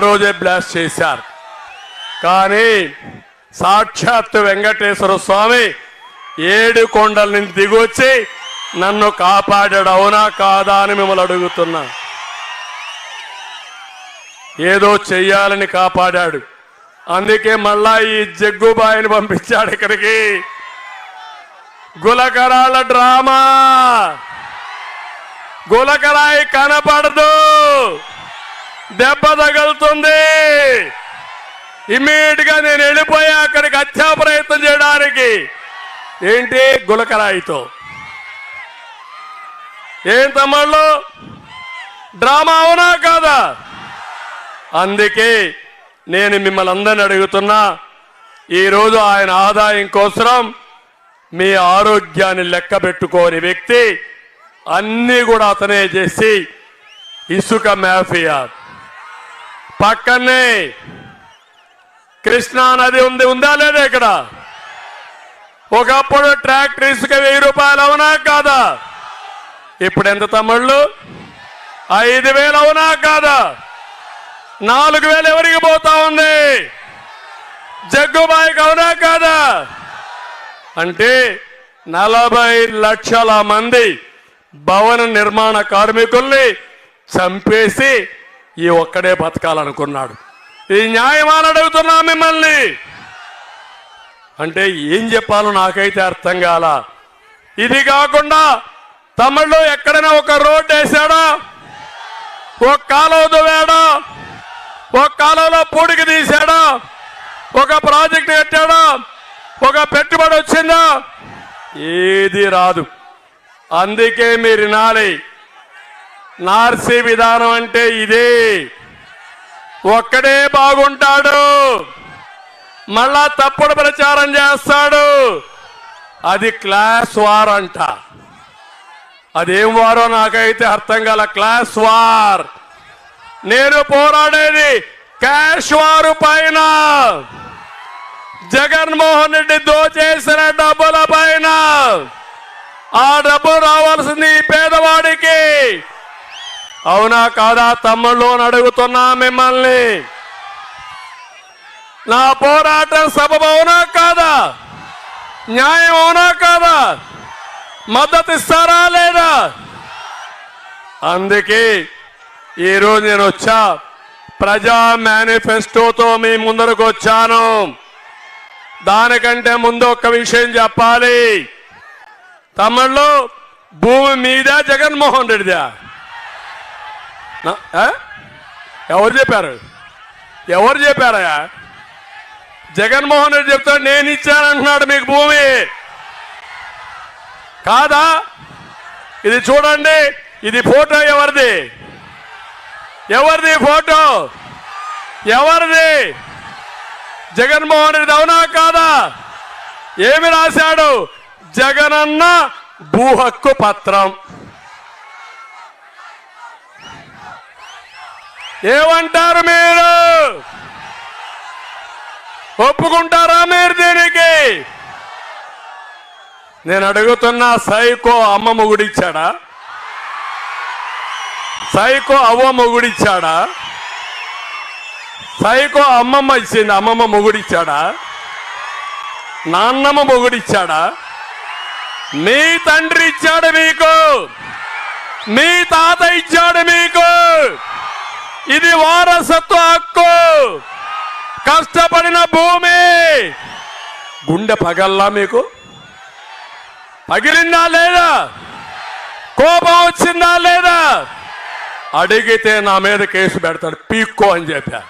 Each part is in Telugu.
రోజే బ్లాస్ట్ చేశారు. కానీ సాక్షాత్ వెంకటేశ్వర స్వామి ఏడు కొండల నుంచి దిగొచ్చి నన్ను కాపాడాడు అవునా కాదా అని మిమ్మల్ని అడుగుతున్నా. ఏదో చెయ్యాలని కాపాడాడు. అందుకే మళ్ళా ఈ జగ్గుబాయిని పంపించాడు ఇక్కడికి. గులకరాల డ్రామా. గులకరాయి కనపడదు. దెబ్బ తగులుతుంది. ఇమీడియట్గా నేను వెళ్ళిపోయా అక్కడికి హత్యా ప్రయత్నం చేయడానికి. ఏంటి? గులకరాయితో. ఏం తమ్ముళ్ళు? డ్రామా అవునా కాదా? అందుకే నేను మిమ్మల్ని అందరిని అడుగుతున్నా ఈరోజు ఆయన ఆదాయం కోసం మీ ఆరోగ్యాన్ని లెక్క పెట్టుకోని వ్యక్తి అన్నీ కూడా అతనే చేసి ఇసుక మాఫియా. పక్కనే కృష్ణా నది ఉంది ఉందా లేదా ఇక్కడ? ఒకప్పుడు ట్రాక్టర్ ఇసుక వెయ్యి రూపాయలు అవునా కాదా? ఇప్పుడు ఎంత తమ్ముళ్ళు? ఐదు వేలు అవునా కాదా? నాలుగు వేలు ఎవరికి పోతా ఉంది? జగ్గుబాయికి అవునా కాదా? అంటే నలభై లక్షల మంది భవన నిర్మాణ కార్మికుల్ని చంపేసి ఈ ఒక్కడే బతకాలనుకున్నాడు. ఈ న్యాయమాని అడుగుతున్నా మిమ్మల్ని. అంటే ఏం చెప్పాలో నాకైతే అర్థం కాల. ఇది కాకుండా తమిళ్ళో ఎక్కడైనా ఒక రోడ్డు వేసాడా ఒక కాలువ దువ్వాడా? ఒక కాలువలో పూడికి తీశాడా? ఒక ప్రాజెక్ట్ కట్టాడా? ఒక పెట్టుబడి వచ్చిందా? ఏది రాదు. అందుకే మీరు వినాలి. నార్సీ విధానం అంటే ఇదే. ఒక్కడే బాగుంటాడు. మళ్ళా తప్పుడు ప్రచారం చేస్తాడు. అది క్లాస్ వార్ అంట. అదేం వారో నాకైతే అర్థం కాల క్లాస్ వార్. నేను పోరాడేది క్యాష్ వారు పైన. జగన్మోహన్ రెడ్డి దోచేసిన డబ్బుల పైన. ఆ డబ్బు రావాల్సింది ఈ పేదవాడికి. అవునా కాదా? తమ్ముళ్ళు అని అడుగుతున్నా మిమ్మల్ని. నా పోరాటం సబబు అవునా కాదా? న్యాయం అవునా కాదా? మద్దతు ఇస్తారా లేదా? అందుకే ఈరోజు నేను వచ్చా. ప్రజా మేనిఫెస్టోతో మీ ముందరకు వచ్చాను. దానికంటే ముందు ఒక్క విషయం చెప్పాలి. తమిళ్ళో భూమి మీద జగన్మోహన్ రెడ్డిదా? ఎవరు చెప్పారు? ఎవరు చెప్పారయ్యా? జగన్మోహన్ రెడ్డి చెప్తాడు నేను ఇచ్చానంటున్నాడు మీకు భూమి. కాదా? ఇది చూడండి ఇది ఫోటో ఎవరిది? ఎవరిది ఫోటో? ఎవరిది? జగన్మోహన్ రెడ్డి అవునా కాదా? ఏమి రాశాడు? జగనన్న భూ హక్కు పత్రం. ఏమంటారు మీరు? ఒప్పుకుంటారా మీరు దీనికి? నేను అడుగుతున్న సైకో అమ్మ మొగుడిచ్చాడా? సైకో అవ్వ మొగుడిచ్చాడా? సైకో అమ్మమ్మ ఇచ్చింది అమ్మమ్మ మొగుడిచ్చాడా? నాన్నమ్మ మొగుడిచ్చాడా? మీ తండ్రి ఇచ్చాడు మీకు. మీ తాత ఇచ్చాడు మీకు. ఇది వారసత్వ హక్కు. కష్టపడిన భూమి. గుండె పగల్లా మీకు? పగిలిందా లేదా? కోపం వచ్చిందా లేదా? అడిగితే నా మీద కేసు పెడతాడు. పీక్కో అని చెప్పా.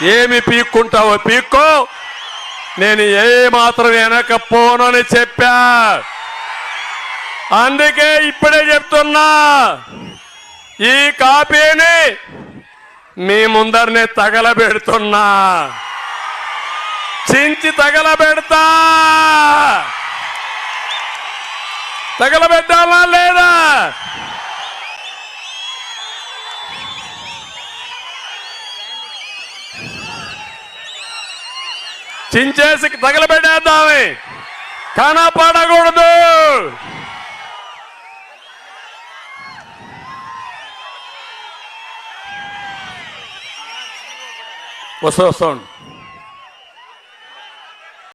ఏమి పీక్కుంటావో పీక్కో. నేను ఏ మాత్రం వెనకపోనని చెప్పా. అందుకే ఇప్పుడే చెప్తున్నా. ఈ కాపీని మీ ముందరనే తగలబెడుతున్నా. చించి తగలబెడతా. తగలబెట్టాలా లేదా? చించేసి తగలబెట్టేద్దామే. కనపడకూడదు. ಹೊಸ ಸೌಂಡ್